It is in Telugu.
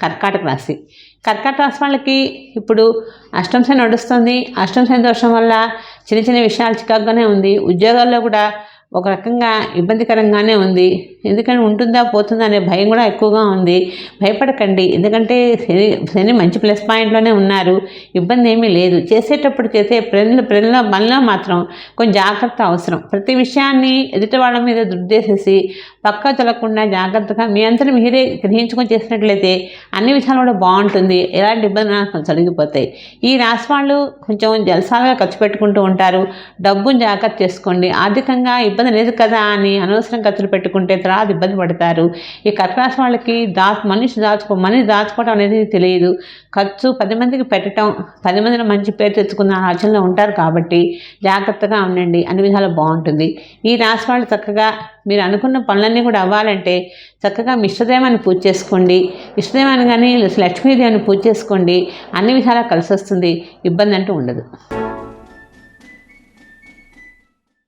కర్కాటక రాశి. కర్కాటక రాశి వాళ్ళకి ఇప్పుడు అష్టం శని నడుస్తుంది. అష్టం శని దోషం వల్ల చిన్న చిన్న విషయాలు చికాకుగానే ఉంది. ఉద్యోగాల్లో కూడా ఒక రకంగా ఇబ్బందికరంగానే ఉంది. ఎందుకంటే ఉంటుందా పోతుందా అనే భయం కూడా ఎక్కువగా ఉంది. భయపడకండి. ఎందుకంటే శని శని మంచి ప్లస్ పాయింట్లోనే ఉన్నారు. ఇబ్బంది ఏమీ లేదు. చేసేటప్పుడు చేసే ప్రజల ప్రజల మనలో మాత్రం కొంచెం జాగ్రత్త అవసరం. ప్రతి విషయాన్ని ఎదుటి వాళ్ళ మీద దుర్దేసేసి పక్క తొలకుండా జాగ్రత్తగా మీ అంతటి మీరే గ్రహించుకొని చేసినట్లయితే అన్ని విషయాలు కూడా బాగుంటుంది. ఎలాంటి ఇబ్బంది నాకు తొలగిపోతాయి. ఈ రాసి వాళ్ళు కొంచెం జలసాలుగా ఖర్చు పెట్టుకుంటూ ఉంటారు. డబ్బును జాగ్రత్త చేసుకోండి. ఆర్థికంగా ఇబ్బంది లేదు కదా అని అనవసరం ఖర్చులు పెట్టుకుంటే తర్వాత ఇబ్బంది పడతారు. ఈ కర్కరాశి వాళ్ళకి దా మనిషి దాచుకో మనిషి దాచుకోవడం అనేది తెలియదు. ఖర్చు పది మందికి పెట్టడం పది మందిలో మంచి పేరు తెచ్చుకున్న ఆలోచనలో ఉంటారు కాబట్టి జాగ్రత్తగా ఉండండి. అన్ని విధాలు బాగుంటుంది. ఈ రాశి వాళ్ళు చక్కగా మీరు అనుకున్న పనులన్నీ కూడా అవ్వాలంటే చక్కగా మీ పూజ చేసుకోండి. ఇష్టదేవాన్ని కానీ లక్ష్మీదేవిని పూజ చేసుకోండి. అన్ని విధాలా కలిసి వస్తుంది ఇబ్బంది అంటూ ఉండదు.